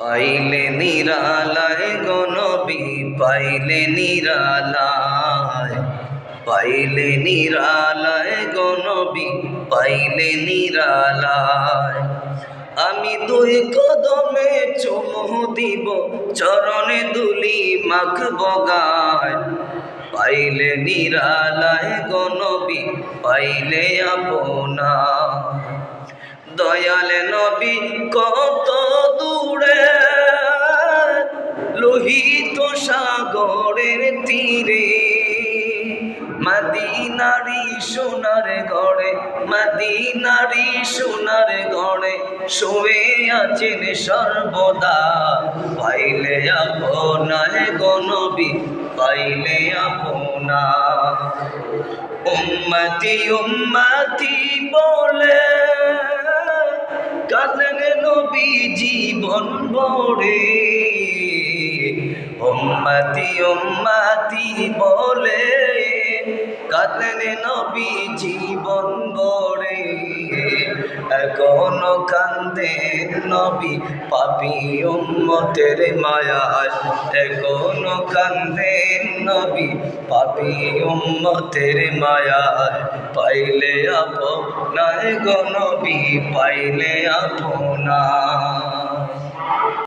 পাইলে নিরালায় গনবি পাইলে নিরালায়। পাইলে নিরালায় গনবি পাইলে নিরালায়। আমি দুই কদমে চুমু দিব, চরণে দুলি মাখ বগায়। পাইলে নিরালায় গনবি পাইলে আপনা। দয়াল নবী, কত সাগরের তীরে, মদিনারি সোনার গড়ে মদিনারি সোনার গড়ে শুয়ে আছেন সর্বদা। পাইলে আপনায় গণবি, পাইলে আপনা উম্মতি উম্মতি বলে। কাঁদেন নবী জীবন ভরে উম্মতি উম্মতি বলে কাঁদেন নবী জীবন ভরে এখনও কান্দে নবী, পাপি উম্মতের মায়ায়। এখনও কান্দে নবী, পাপি উম্মতের মায়ায়। পাইলে আপনায় গো নবী, পাইলে আপনা